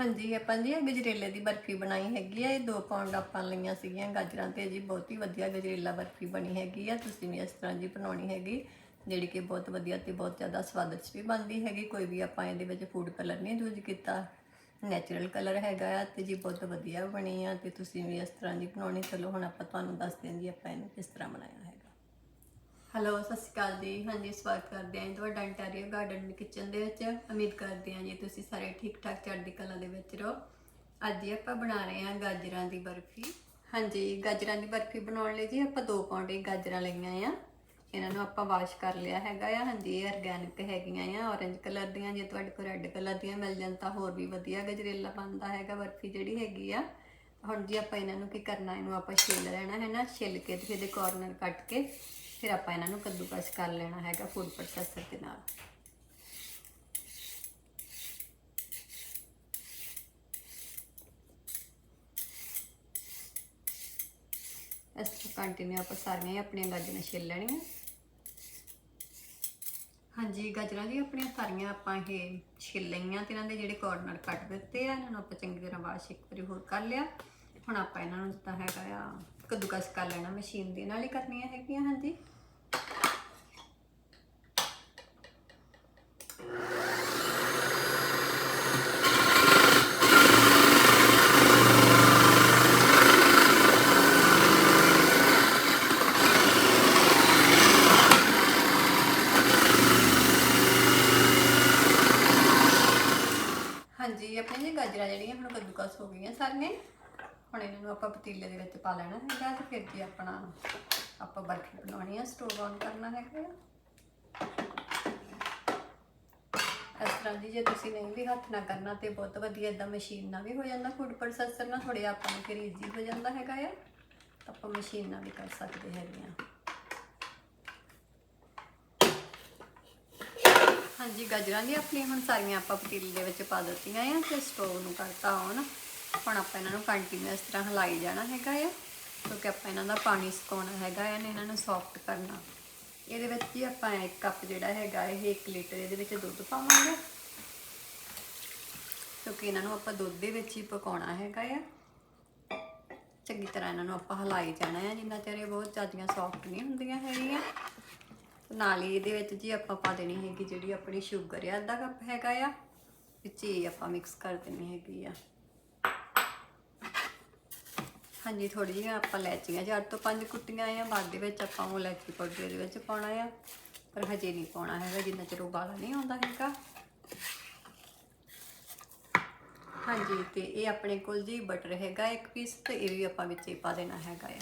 ਹਾਂਜੀ, ਆਪਾਂ ਜੀ ਇਹ ਗਜਰੇਲੇ ਦੀ ਬਰਫੀ ਬਣਾਈ ਹੈਗੀ ਆ। ਇਹ 2 ਪਾਉਂਡ ਆਪਾਂ ਲਈਆਂ ਸੀਗੀਆਂ ਗਾਜਰਾਂ ਤੇ ਜੀ। ਬਹੁਤ ਹੀ ਵਧੀਆ ਗਜਰੇਲਾ ਬਰਫੀ ਬਣੀ ਹੈਗੀ ਆ। ਤੁਸੀਂ ਵੀ ਇਸ ਤਰ੍ਹਾਂ ਜੀ ਬਣਾਉਣੀ ਹੈਗੀ, ਜਿਹੜੀ ਕਿ ਬਹੁਤ ਵਧੀਆ ਤੇ ਬਹੁਤ ਜ਼ਿਆਦਾ ਸਵਾਦਿਸ਼ਟ ਵੀ ਬਣਦੀ ਹੈਗੀ। ਕੋਈ ਵੀ ਆਪਾਂ ਇਹਦੇ ਵਿੱਚ ਫੂਡ ਕਲਰ ਨਹੀਂ ਯੂਜ਼ ਕੀਤਾ ਨੈਚੁਰਲ ਕਲਰ ਹੈਗਾ ਆ ਤੇ ਜੀ ਬਹੁਤ ਵਧੀਆ ਬਣੀ ਆ ਤੇ ਤੁਸੀਂ ਵੀ ਇਸ ਤਰ੍ਹਾਂ ਦੀ ਬਣਾਉਣੀ। ਚਲੋ ਹੁਣ ਆਪਾਂ ਤੁਹਾਨੂੰ ਦੱਸਦੇ ਹਾਂ ਜੀ ਆਪਾਂ ਇਹਨੂੰ ਕਿਸ ਤਰ੍ਹਾਂ ਬਣਾਇਆ ਹੈ ਹੈਲੋ ਸਤਿ ਸ਼੍ਰੀ ਅਕਾਲ ਜੀ। ਹਾਂਜੀ, ਸਵਾਗਤ ਕਰਦੇ ਹਾਂ ਜੀ ਤੁਹਾਡਾ ਅੰਟਾਰੀਓ ਗਾਰਡਨ ਕਿਚਨ ਦੇ ਵਿੱਚ। ਉਮੀਦ ਕਰਦੇ ਹਾਂ ਜੀ ਤੁਸੀਂ ਸਾਰੇ ਠੀਕ ਠਾਕ ਚੜ੍ਹਦੀ ਕਲਾ ਦੇ ਵਿੱਚ ਰਹੋ। ਅੱਜ ਹੀ ਆਪਾਂ ਬਣਾ ਰਹੇ ਹਾਂ ਗਾਜਰਾਂ ਦੀ ਬਰਫੀ। ਹਾਂਜੀ, ਗਾਜਰਾਂ ਦੀ ਬਰਫੀ ਬਣਾਉਣ ਲਈ ਜੀ ਆਪਾਂ 2 ਪੌਂਡ ਗਾਜਰਾਂ ਲਈਆਂ ਆ। ਇਹਨਾਂ ਨੂੰ ਆਪਾਂ ਵਾਸ਼ ਕਰ ਲਿਆ ਹੈਗਾ ਆ। ਹਾਂਜੀ, ਇਹ ਆਰਗੈਨਿਕ ਹੈਗੀਆਂ ਆ ਔਰੇਂਜ ਕਲਰ ਦੀਆਂ। ਜੇ ਤੁਹਾਡੇ ਕੋਲ ਰੈੱਡ ਕਲਰ ਦੀਆਂ ਮਿਲ ਜਾਣ ਤਾਂ ਹੋਰ ਵੀ ਵਧੀਆ ਗਜਰੇਲਾ ਬਣਦਾ ਹੈਗਾ ਬਰਫੀ ਜਿਹੜੀ ਹੈਗੀ ਆ। ਹੁਣ ਜੀ ਆਪਾਂ ਇਹਨਾਂ ਨੂੰ ਕੀ ਕਰਨਾ, ਇਹਨੂੰ ਆਪਾਂ ਛਿੱਲ ਲੈਣਾ ਹੈ ਨਾ। ਛਿੱਲ ਕੇ ਤੇ ਇਹਦੇ ਕਾਰਨਰ ਕੱਟ ਕੇ ਫਿਰ ਆਪਾਂ ਇਹਨਾਂ ਨੂੰ ਕੱਦੂਕਸ ਕਰ ਲੈਣਾ ਹੈਗਾ ਫੂਡ ਪ੍ਰੋਸੈਸਰ ਦੇ ਨਾਲ। ਇਸ ਤਰ੍ਹਾਂ ਕੰਟੀਨਿਊ ਆਪਾਂ ਸਾਰੀਆਂ ਹੀ ਆਪਣੀਆਂ ਗਾਜਰਾਂ ਛਿੱਲ ਲੈਣੀਆਂ। ਹਾਂਜੀ, ਗਾਜਰਾਂ ਦੀ ਆਪਣੀਆਂ ਸਾਰੀਆਂ ਆਪਾਂ ਇਹ ਛਿੱਲ ਲਈਆਂ ਤੇ ਇਹਨਾਂ ਦੇ ਜਿਹੜੇ ਕਾਰਨਰ ਕੱਟ ਦਿੱਤੇ ਆ, ਇਹਨਾਂ ਨੂੰ ਆਪਾਂ ਚੰਗੀ ਤਰ੍ਹਾਂ ਵਾਸ਼ ਇੱਕ ਵਾਰੀ ਹੋਰ ਕਰ ਲਿਆ। ਹੁਣ ਆਪਾਂ ਇਹਨਾਂ ਨੂੰ ਜਿੱਦਾਂ ਹੈਗਾ ਆ, ਕੱਦੂਕਸ ਕਰ ਲੈਣਾ ਮਸ਼ੀਨ ਦੇ ਨਾਲ ਹੀ ਕਰਨੀਆਂ ਹੈਗੀਆਂ ਹਾਂਜੀ ਹਾਂਜੀ ਆਪਣੇ ਜੀ ਗਾਜਰਾਂ ਜਿਹੜੀਆਂ ਹੋ ਗਈਆਂ ਸਾਰੀਆਂ। ਹੁਣ ਇਹਨਾਂ ਨੂੰ ਆਪਾਂ ਪਤੀਲੇ ਦੇ ਵਿੱਚ ਪਾ ਲੈਣਾ ਹੈਗਾ ਤੇ ਫਿਰ ਜੀ ਆਪਣਾ ਆਪਾਂ ਬਰਫੀ ਬਣਾਉਣੀ ਆ ਸਟੋਵ ਔਨ ਕਰਨਾ ਹੈਗਾ। ਇਸ ਤਰ੍ਹਾਂ ਜੀ, ਜੇ ਤੁਸੀਂ ਨਹੀਂ ਵੀ ਹੱਥ ਨਾਲ ਕਰਨਾ ਤੇ ਬਹੁਤ ਵਧੀਆ ਇਦਾਂ ਮਸ਼ੀਨ ਨਾਲ ਵੀ ਹੋ ਜਾਂਦਾ ਫੂਡ ਪ੍ਰੋਸੈਸਰ ਨਾਲ ਥੋੜੇ ਆਪਾਂ ਨੂੰ ਫਿਰ ਈਜ਼ੀ ਹੋ ਜਾਂਦਾ ਹੈਗਾ ਆ। ਆਪਾਂ ਮਸ਼ੀਨ ਨਾਲ ਵੀ ਕਰ ਸਕਦੇ ਹੈਗੇ ਆ। ਹਾਂਜੀ, ਗਾਜਰਾਂ ਦੀ ਆਪਣੀਆਂ ਹੁਣ ਸਾਰੀਆਂ ਆਪਾਂ ਪਤੀਲੇ ਦੇ ਵਿੱਚ ਪਾ ਦਿੱਤੀਆਂ ਆ ਤੇ ਸਟੋਵ ਨੂੰ ਕਰਤਾ ਔਨ ਹੁਣ ਆਪਾਂ ਇਹਨਾਂ ਨੂੰ ਕੰਟੀਨਿਊਸ ਤਰ੍ਹਾਂ ਹਿਲਾਈ ਜਾਣਾ ਹੈਗਾ ਆ, ਕਿਉਂਕਿ ਆਪਾਂ ਇਹਨਾਂ ਦਾ ਪਾਣੀ ਸੁਕਾਉਣਾ ਹੈਗਾ ਆ ਨੇ ਇਹਨਾਂ ਨੂੰ ਸੌਫਟ ਕਰਨਾ। ਇਹਦੇ ਵਿੱਚ ਜੀ ਆਪਾਂ ਇੱਕ ਕੱਪ ਜਿਹੜਾ ਹੈਗਾ ਇਹ 1 ਲੀਟਰ ਇਹਦੇ ਵਿੱਚ ਦੁੱਧ ਪਾਵਾਂਗੇ। ਕਿਉਂਕਿ ਇਹਨਾਂ ਨੂੰ ਆਪਾਂ ਦੁੱਧ ਦੇ ਵਿੱਚ ਹੀ ਪਕਾਉਣਾ ਹੈਗਾ ਆ। ਚੰਗੀ ਤਰ੍ਹਾਂ ਇਹਨਾਂ ਨੂੰ ਆਪਾਂ ਹਿਲਾਈ ਜਾਣਾ ਹੈ ਜਿੰਨਾ ਚਿਰ ਇਹ ਬਹੁਤ ਜ਼ਿਆਦੀਆਂ ਸੌਫਟ ਨਹੀਂ ਹੁੰਦੀਆਂ ਹੈਗੀਆਂ। ਨਾਲ ਹੀ ਇਹਦੇ ਵਿੱਚ ਜੀ ਆਪਾਂ ਪਾ ਦੇਣੀ ਹੈਗੀ ਜਿਹੜੀ ਆਪਣੀ ਸ਼ੂਗਰ ਆ, ਅੱਧਾ ਕੱਪ ਹੈਗਾ ਆ, ਵਿੱਚ ਇਹ ਆਪਾਂ ਮਿਕਸ ਕਰ ਦੇਣੀ ਹੈਗੀ ਆ। ਹਾਂਜੀ ਥੋੜੀ ਜਿਹੀ ਆਪਾਂ ਲੈਚੀਆਂ ਚਾਰ ਤੋਂ ਪੰਜ ਕੁੱਟੀਆਂ ਆ, ਬਾਅਦ ਦੇ ਵਿੱਚ ਆਪਾਂ ਉਹ ਲੈਚੀ ਪਾਊਡਰ ਦੇ ਵਿੱਚ ਪਾਉਣਾ ਆ, ਪਰ ਹਜੇ ਨਹੀਂ ਪਾਉਣਾ ਹੈਗਾ, ਜਿੰਨਾ ਚਿਰ ਉਬਾਲਾ ਨਹੀਂ ਆਉਂਦਾ ਹੈਗਾ। ਹਾਂਜੀ, ਤੇ ਇਹ ਆਪਣੇ ਕੋਲ ਜੀ ਬਟਰ ਹੈਗਾ ਇੱਕ ਪੀਸ ਤੇ ਇਹ ਵੀ ਆਪਾਂ ਵਿੱਚ ਹੀ ਪਾ ਦੇਣਾ ਹੈਗਾ ਆ।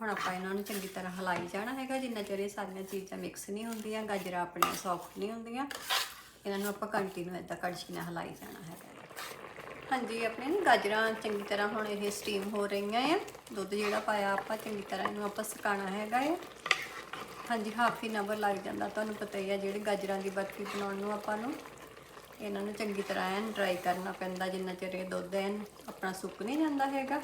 ਹੁਣ ਆਪਾਂ ਇਹਨਾਂ ਨੂੰ ਚੰਗੀ ਤਰ੍ਹਾਂ ਹਿਲਾਈ ਜਾਣਾ ਹੈਗਾ, ਜਿੰਨਾ ਚਿਰ ਇਹ ਸਾਰੀਆਂ ਚੀਜ਼ਾਂ ਮਿਕਸ ਨਹੀਂ ਹੁੰਦੀਆਂ, ਗਾਜਰਾਂ ਆਪਣੀਆਂ ਸੌਫਟ ਨਹੀਂ ਹੁੰਦੀਆਂ, ਇਹਨਾਂ ਨੂੰ ਆਪਾਂ ਕੰਟੀਨਿਊ ਇਦਾਂ ਕੜਛੀ ਨਾਲ ਹਿਲਾਈ ਜਾਣਾ ਹੈਗਾ ਹਾਂਜੀ, ਆਪਣੇ ਨਾ ਗਾਜਰਾਂ ਚੰਗੀ ਤਰ੍ਹਾਂ ਹੁਣ ਇਹ ਸਟੀਮ ਹੋ ਰਹੀਆਂ ਆ। ਦੁੱਧ ਜਿਹੜਾ ਪਾਇਆ ਆਪਾਂ, ਚੰਗੀ ਤਰ੍ਹਾਂ ਇਹਨੂੰ ਆਪਾਂ ਸੁਕਾਉਣਾ ਹੈਗਾ ਆ। ਹਾਂਜੀ ਹਾਫ ਇਨ ਆਵਰ ਲੱਗ ਜਾਂਦਾ, ਤੁਹਾਨੂੰ ਪਤਾ ਹੀ ਆ, ਜਿਹੜੀ ਗਾਜਰਾਂ ਦੀ ਬਰਫੀ ਬਣਾਉਣ ਨੂੰ ਆਪਾਂ ਨੂੰ, ਇਹਨਾਂ ਨੂੰ ਚੰਗੀ ਤਰ੍ਹਾਂ ਐਨ ਡਰਾਈ ਕਰਨਾ ਪੈਂਦਾ, ਜਿੰਨਾ ਚਿਰ ਇਹ ਦੁੱਧ ਐਨ ਆਪਣਾ ਸੁੱਕ ਨਹੀਂ ਜਾਂਦਾ ਹੈਗਾ।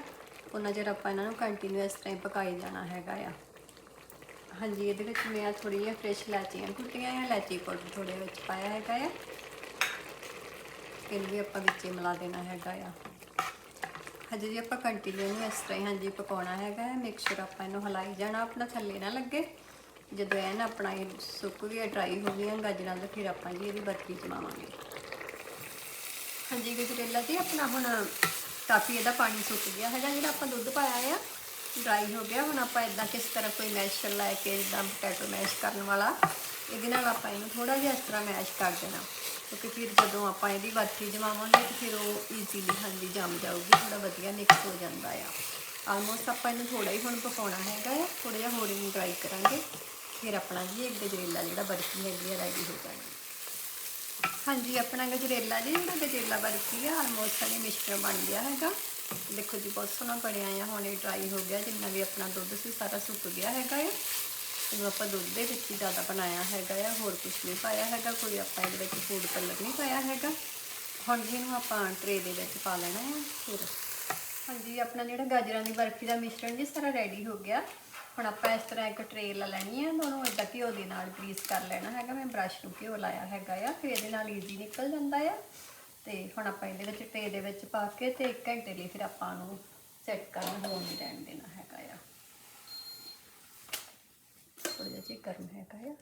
ਉਹਨਾਂ ਚਿਰ ਆਪਾਂ ਇਹਨਾਂ ਨੂੰ ਕੰਟੀਨਿਊ ਇਸ ਤਰ੍ਹਾਂ ਹੀ ਪਕਾਈ ਜਾਣਾ ਹੈਗਾ ਆ। ਹਾਂਜੀ, ਇਹਦੇ ਵਿੱਚ ਮੈਂ ਥੋੜੀ ਜਿਹੀ ਫਰੈਸ਼ ਇਲਾਚੀਆਂ ਕੁੱਟੀਆਂ ਆ, ਇਲਾਚੀ ਪਾਊਡਰ ਥੋੜੇ ਵਿੱਚ ਪਾਇਆ ਹੈਗਾ ਆ। ਇਹਨੂੰ ਵੀ ਆਪਾਂ ਵਿੱਚ ਮਿਲਾ ਦੇਣਾ ਹੈਗਾ ਆ। ਹਜੇ ਜੀ ਆਪਾਂ ਕੰਟੀਨਿਊ ਨਹੀਂ ਇਸ ਤਰ੍ਹਾਂ ਹੀ ਹਾਂਜੀ ਪਕਾਉਣਾ ਹੈਗਾ ਹੈ ਮਿਕਸਚਰ ਆਪਾਂ ਇਹਨੂੰ ਹਿਲਾਈ ਜਾਣਾ, ਆਪਣਾ ਥੱਲੇ ਨਾ ਲੱਗੇ। ਜਦੋਂ ਐਨ ਆਪਣਾ ਇਹ ਸੁੱਕ ਗਿਆ ਡਰਾਈ ਹੋ ਗਈਆਂ ਗਾਜਰਾਂ ਦਾ, ਫਿਰ ਆਪਾਂ ਜੀ ਇਹਦੀ ਬਰਫੀ ਜਮਾਵਾਂਗੇ। ਹਾਂਜੀ, ਗਜਰੇਲਾ ਜੀ, ਆਪਣਾ ਹੁਣ ਕਾਫੀ ਇਹਦਾ ਪਾਣੀ ਸੁੱਕ ਗਿਆ ਹੈਗਾ, ਜਿਹੜਾ ਆਪਾਂ ਦੁੱਧ ਪਾਇਆ ਆ ਡਰਾਈ ਹੋ ਗਿਆ। ਹੁਣ ਆਪਾਂ ਇਦਾਂ ਕਿਸ ਤਰ੍ਹਾਂ ਕੋਈ ਮੈਸ਼ਰ ਲੈ ਕੇ ਜਿੱਦਾਂ ਪੋਟੈਟੋ ਮੈਸ਼ ਕਰਨ ਵਾਲਾ, ਇਹਦੇ ਨਾਲ ਆਪਾਂ ਇਹਨੂੰ ਥੋੜਾ ਜਿਹਾ ਇਸ ਤਰ੍ਹਾਂ ਮੈਸ਼ ਕਰ ਦੇਣਾ। ਕਿਉਂਕਿ ਫਿਰ ਜਦੋਂ ਆਪਾਂ ਇਹਦੀ ਬਰਫੀ ਜਮਾਵਾਂਗੇ, ਤੇ ਫਿਰ ਉਹ ਈਜ਼ੀਲੀ ਹਾਂਜੀ ਜੰਮ ਜਾਊਗੀ ਥੋੜਾ ਵਧੀਆ ਮਿਕਸ ਹੋ ਜਾਂਦਾ ਆ। ਆਲਮੋਸਟ ਆਪਾਂ ਇਹਨੂੰ ਥੋੜਾ ਹੀ ਹੁਣ ਪਕਾਉਣਾ ਹੈਗਾ ਆ ਥੋੜਾ ਜਿਹਾ ਹੋਰ ਇਹਨੂੰ ਡਰਾਈ ਕਰਾਂਗੇ। ਫਿਰ ਆਪਣਾ ਜੀ ਇੱਕ ਗਜਰੇਲਾ ਜਿਹੜਾ ਬਰਫੀ ਹੈਗੀ ਆ ਰੈਡੀ ਹੋ ਜਾਣੀ। ਹਾਂਜੀ, ਆਪਣਾ ਗਜਰੇਲਾ ਜੀ ਜਿਹੜਾ ਗਜਰੇਲਾ ਬਰਫੀ ਆ ਆਲਮੋਸਟ ਸਾਡੀ ਮਿਸ਼ਰਣ ਬਣ ਗਿਆ ਹੈਗਾ। ਦੇਖੋ ਜੀ, ਬਹੁਤ ਸੋਹਣਾ ਬਣਿਆ ਆ, ਹੁਣ ਇਹ ਡਰਾਈ ਹੋ ਗਿਆ, ਜਿੰਨਾ ਵੀ ਆਪਣਾ ਦੁੱਧ ਸੀ, ਸਾਰਾ ਸੁੱਕ ਗਿਆ ਹੈਗਾ ਹੈ ਇਹਨੂੰ ਆਪਾਂ ਦੁੱਧ ਦੇ ਵਿੱਚ ਹੀ ਜ਼ਿਆਦਾ ਬਣਾਇਆ ਹੈਗਾ ਆ, ਹੋਰ ਕੁਝ ਨਹੀਂ ਪਾਇਆ ਹੈਗਾ, ਕੋਈ ਆਪਾਂ ਇਹਦੇ ਵਿੱਚ ਫੂਡ ਕਲਰ ਨਹੀਂ ਪਾਇਆ ਹੈਗਾ। ਹੁਣ ਜੀ ਇਹਨੂੰ ਆਪਾਂ ਟਰੇ ਦੇ ਵਿੱਚ ਪਾ ਲੈਣਾ ਹੈ ਫਿਰ। ਹਾਂਜੀ, ਆਪਣਾ ਜਿਹੜਾ ਗਾਜਰਾਂ ਦੀ ਬਰਫੀ ਦਾ ਮਿਸ਼ਰਣ ਜੀ, ਸਾਰਾ ਰੈਡੀ ਹੋ ਗਿਆ। ਹੁਣ ਆਪਾਂ ਇਸ ਤਰ੍ਹਾਂ ਇੱਕ ਟਰੇ ਲੈ ਲੈਣੀ ਹੈ ਉਹਨੂੰ ਇਦਾਂ ਘਿਓ ਦੇ ਨਾਲ ਗਰੀਸ ਕਰ ਲੈਣਾ ਹੈਗਾ, ਮੈਂ ਬ੍ਰਸ਼ ਨੂੰ ਘਿਓ ਲਾਇਆ ਹੈਗਾ ਆ, ਫਿਰ ਇਹਦੇ ਨਾਲ ਈਜ਼ੀ ਨਿਕਲ ਜਾਂਦਾ ਆ। ਤੇ ਹੁਣ ਆਪਾਂ ਇਹਦੇ ਵਿੱਚ ਟਰੇ ਦੇ ਵਿੱਚ ਪਾ ਕੇ ਤੇ 1 ਘੰਟੇ ਲਈ ਫਿਰ ਆਪਾਂ ਨੂੰ ਸੈੱਟ ਕਰਨਾ ਹੋਣ ਨਹੀਂ ਰਹਿਣ ਦੇਣਾ ਹੈਗਾ ਆ। ਥੋੜਾ ਜਿਹਾ ਚੈੱਕ ਕਰਨਾ ਹੈਗਾ ਆ।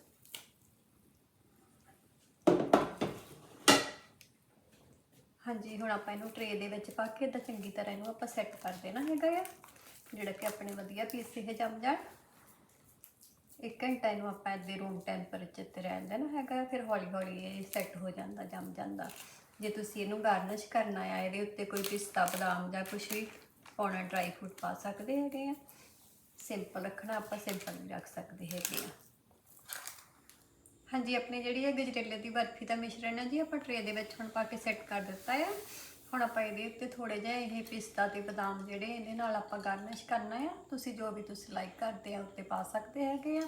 ਹਾਂਜੀ, ਹੁਣ ਆਪਾਂ ਇਹਨੂੰ ਟਰੇ ਦੇ ਵਿੱਚ ਪਾ ਕੇ ਇਦਾਂ ਚੰਗੀ ਤਰ੍ਹਾਂ ਇਹਨੂੰ ਆਪਾਂ ਸੈੱਟ ਕਰ ਦੇਣਾ ਹੈਗਾ ਆ। ਜਿਹੜਾ ਕਿ ਆਪਣੇ ਵਧੀਆ ਪੀਸ ਇਹ ਜੰਮ ਜਾਣ। ਇੱਕ ਘੰਟਾ ਇਹਨੂੰ ਆਪਾਂ ਇੱਦੇ ਰੂਮ ਟੈਂਪਰੇਚਰ ਤੇ ਰਹਿਣ ਦੇਣਾ ਹੈਗਾ, ਫਿਰ ਹੌਲੀ ਹੌਲੀ ਇਹ ਸੈੱਟ ਹੋ ਜਾਂਦਾ, ਜੰਮ ਜਾਂਦਾ। ਜੇ ਤੁਸੀਂ ਇਹਨੂੰ ਗਾਰਨਿਸ਼ ਕਰਨਾ ਆ, ਇਹਦੇ ਉੱਤੇ ਕੋਈ ਪਿਸਤਾ, ਬਦਾਮ ਜਾਂ ਕੁਝ ਵੀ ਪਾਉਣਾ ਡਰਾਈ ਫਰੂਟ ਪਾ ਸਕਦੇ ਹੈਗੇ ਆ। ਸਿੰਪਲ ਰੱਖਣਾ, ਆਪਾਂ ਸਿੰਪਲ ਵੀ ਰੱਖ ਸਕਦੇ ਹੈਗੇ ਆ। ਹਾਂਜੀ, ਆਪਣੀ ਜਿਹੜੀ ਹੈ ਗਜਰੇਲੇ ਦੀ ਬਰਫੀ ਦਾ ਮਿਸ਼ਰਣ ਹੈ ਜੀ, ਆਪਾਂ ਟਰੇ ਦੇ ਵਿੱਚ ਹੁਣ ਪਾ ਕੇ ਸੈੱਟ ਕਰ ਦਿੱਤਾ ਹੈ ਹੁਣ ਆਪਾਂ ਇਹਦੇ ਉੱਤੇ ਥੋੜੇ ਜਿਹਾ ਇਹ ਪਿਸਤਾ ਤੇ ਬਦਾਮ ਜਿਹੜੇ ਇਹਦੇ ਨਾਲ ਆਪਾਂ ਗਾਰਨਿਸ਼ ਕਰਨਾ ਆ। ਤੁਸੀਂ ਜੋ ਵੀ ਤੁਸੀਂ ਲਾਈਕ ਕਰਦੇ ਆ, ਉੱਤੇ ਪਾ ਸਕਦੇ ਹੈਗੇ ਆ।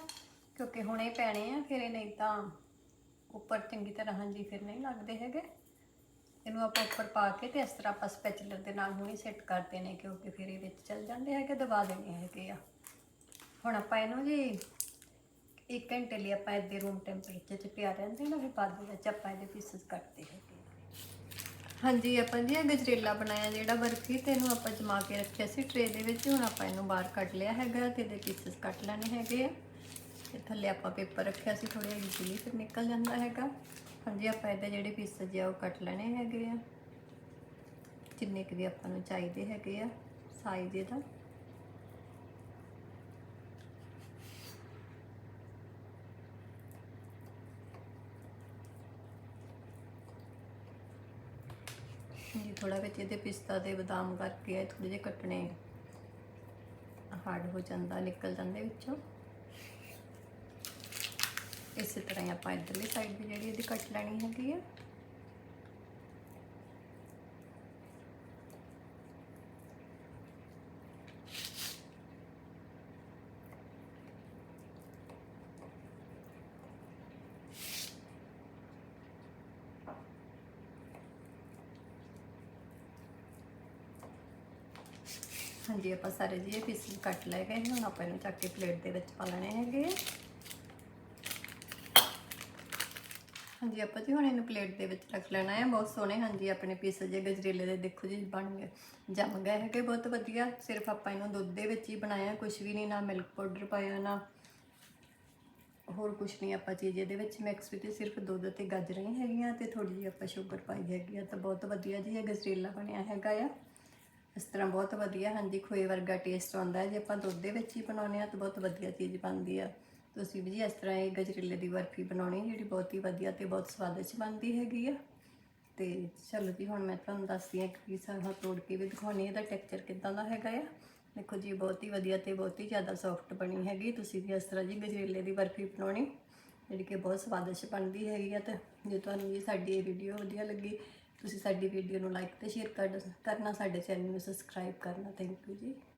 ਕਿਉਂਕਿ ਹੁਣੇ ਪੈਣੇ ਆ, ਫਿਰ ਇਹ ਨਹੀਂ ਤਾਂ ਉੱਪਰ ਚੰਗੀ ਤਰ੍ਹਾਂ, ਹਾਂਜੀ, ਫਿਰ ਨਹੀਂ ਲੱਗਦੇ ਹੈਗੇ। ਇਹਨੂੰ ਆਪਾਂ ਉੱਪਰ ਪਾ ਕੇ ਤੇ ਇਸ ਤਰ੍ਹਾਂ ਆਪਾਂ ਸਪੈਚਲਰ ਦੇ ਨਾਲ ਹੁਣੇ ਸੈੱਟ ਕਰਦੇ ਨੇ ਕਿਉਂਕਿ ਫਿਰ ਇਹ ਵਿੱਚ ਚੱਲ ਜਾਂਦੇ ਹੈਗੇ, ਦਬਾ ਦੇਣੇ ਹੈਗੇ ਆ। ਹੁਣ ਆਪਾਂ ਇਹਨੂੰ ਜੀ ਇੱਕ ਘੰਟੇ ਲਈ ਆਪਾਂ ਇਹਦੇ ਰੂਮ ਟੈਂਪਰੇਚਰ 'ਚ ਪਿਆ ਰਹਿੰਦੇ ਨਾ ਫਿਰ ਬਾਅਦ ਵਿੱਚ ਆਪਾਂ ਇਹਦੇ ਪੀਸਸ ਕੱਟਦੇ ਹੈਗੇ ਹਾਂਜੀ, ਆਪਾਂ ਜੀ ਇਹ ਗਜਰੇਲਾ ਬਣਾਇਆ ਜਿਹੜਾ ਬਰਫੀ ਤੇ ਇਹਨੂੰ ਆਪਾਂ ਜਮਾ ਕੇ ਰੱਖਿਆ ਸੀ ਟਰੇ ਦੇ ਵਿੱਚ। ਹੁਣ ਆਪਾਂ ਇਹਨੂੰ ਬਾਹਰ ਕੱਢ ਲਿਆ ਹੈਗਾ ਤੇ ਇਹਦੇ ਪੀਸਸ ਕੱਟ ਲੈਣੇ ਹੈਗੇ ਆ। ਤੇ ਥੱਲੇ ਆਪਾਂ ਪੇਪਰ ਰੱਖਿਆ ਸੀ ਥੋੜਾ ਜਿਹਾ ਇਜ਼ੀਲੀ ਫਿਰ ਨਿਕਲ ਜਾਂਦਾ ਹੈਗਾ। ਹਾਂਜੀ, ਆਪਾਂ ਇਹਦੇ ਜਿਹੜੇ ਪੀਸਸ ਆ ਉਹ ਕੱਟ ਲੈਣੇ ਹੈਗੇ ਆ। ਜਿੰਨੇ ਕੁ ਵੀ ਆਪਾਂ ਨੂੰ ਚਾਹੀਦੇ ਹੈਗੇ ਆ ਸਾਈਜ਼ ਇਹਦਾ। ਥੋੜਾ ਵਿੱਚ ਇਹਦੇ ਪਿਸਤਾ ਦੇ ਬਦਾਮ ਕਰਕੇ ਥੋੜੇ ਜਿਹੇ ਕੱਟਣੇ। ਹਾਰਡ ਹੋ ਜਾਂਦਾ, ਨਿਕਲ ਜਾਂਦੇ ਵਿੱਚੋਂ। ਇਸੇ ਤਰ੍ਹਾਂ ਹੀ ਆਪਾਂ ਇੱਧਰਲੀ ਸਾਈਡ ਵੀ ਜਿਹੜੀ ਇਹਦੀ ਕੱਟ ਲੈਣੀ ਹੈਗੀ ਆ। ਹਾਂਜੀ, ਆਪਾਂ ਸਾਰੇ ਜੀ ਇਹ ਪੀਸ ਕੱਟ ਲਏ ਗਏ ਹੁਣ ਆਪਾਂ ਇਹਨੂੰ ਚੱਕ ਕੇ ਪਲੇਟ ਦੇ ਵਿੱਚ ਪਾ ਲੈਣੇ ਹੈਗੇ। ਆ। ਹਾਂਜੀ, ਆਪਾਂ ਜੀ ਹੁਣ ਇਹਨੂੰ ਪਲੇਟ ਦੇ ਵਿੱਚ ਰੱਖ ਲੈਣਾ ਹੈ, ਬਹੁਤ ਸੋਹਣੇ। ਹਾਂਜੀ, ਆਪਣੇ ਪੀਸ ਜੇ ਗਜਰੇਲੇ ਦੇ ਦੇਖੋ ਜੀ, ਬਣ ਗਏ, ਜੰਮ ਗਏ ਹੈਗੇ ਬਹੁਤ ਵਧੀਆ। ਸਿਰਫ ਆਪਾਂ ਇਹਨੂੰ ਦੁੱਧ ਦੇ ਵਿੱਚ ਹੀ ਬਣਾਇਆ ਕੁਝ ਵੀ ਨਹੀਂ, ਨਾ ਮਿਲਕ ਪਾਊਡਰ ਪਾਇਆ, ਨਾ ਹੋਰ ਕੁਝ ਨਹੀਂ। ਆਪਾਂ ਚੀਜ਼ ਇਹਦੇ ਵਿੱਚ ਮਿਕਸ ਵਿੱਚ ਸਿਰਫ ਦੁੱਧ ਤੇ ਗਾਜਰਾਂ ਹੀ ਹੈਗੀਆਂ ਤੇ ਥੋੜੀ ਜਿਹੀ ਆਪਾਂ ਸ਼ੂਗਰ ਪਾਈ ਹੈਗੀ ਆ, ਤਾਂ ਬਹੁਤ ਵਧੀਆ ਜੀ ਇਹ ਗਜਰੇਲਾ ਬਣਿਆ ਹੈਗਾ ਆ। ਇਸ ਤਰ੍ਹਾਂ ਬਹੁਤ ਵਧੀਆ, ਹਾਂਜੀ, ਖੋਏ ਵਰਗਾ ਟੇਸਟ ਆਉਂਦਾ ਹੈ। ਜੇ ਆਪਾਂ ਦੁੱਧ ਦੇ ਵਿੱਚ ਹੀ ਬਣਾਉਂਦੇ ਆ ਤਾਂ ਬਹੁਤ ਵਧੀਆ ਚੀਜ਼ ਬਣਦੀ ਆ। ਤੁਸੀਂ ਵੀ ਜੀ ਇਸ ਤਰ੍ਹਾਂ ਇਹ ਗਜਰੇਲੇ ਦੀ ਬਰਫੀ ਬਣਾਉਣੀ ਜਿਹੜੀ ਬਹੁਤ ਹੀ ਵਧੀਆ ਤੇ ਬਹੁਤ ਸਵਾਦਿਸ਼ਟ ਬਣਦੀ ਹੈਗੀ ਆ। ਤੇ ਚਲੋ ਜੀ, ਹੁਣ ਮੈਂ ਤੁਹਾਨੂੰ ਦੱਸਦੀ ਹਾਂ ਕਿ ਪੀਸ ਤੋੜ ਕੇ ਵੀ ਦਿਖਾਉਣੀ, ਇਹਦਾ ਟੈਕਸਚਰ ਕਿੱਦਾਂ ਦਾ ਹੈਗਾ ਆ। ਦੇਖੋ ਜੀ, ਬਹੁਤ ਹੀ ਵਧੀਆ ਤੇ ਬਹੁਤ ਹੀ ਜ਼ਿਆਦਾ ਸੌਫਟ ਬਣੀ ਹੈਗੀ। ਤੁਸੀਂ ਵੀ ਇਸ ਤਰ੍ਹਾਂ ਜੀ ਗਜਰੇਲੇ ਦੀ ਬਰਫੀ ਬਣਾਉਣੀ, ਜਿਹੜੀ ਕਿ ਬਹੁਤ ਸਵਾਦਿਸ਼ਟ ਬਣਦੀ ਹੈਗੀ ਆ ਤੇ ਜੇ ਤੁਹਾਨੂੰ ਵੀ ਸਾਡੀ ਇਹ ਵੀਡੀਓ ਵਧੀਆ ਲੱਗੀ ਤੁਸੀਂ ਸਾਡੀ ਵੀਡੀਓ ਨੂੰ ਲਾਈਕ ਤੇ ਸ਼ੇਅਰ ਕਰਨਾ ਸਾਡੇ ਚੈਨਲ ਨੂੰ ਸਬਸਕ੍ਰਾਈਬ ਕਰਨਾ। ਥੈਂਕ ਯੂ ਜੀ।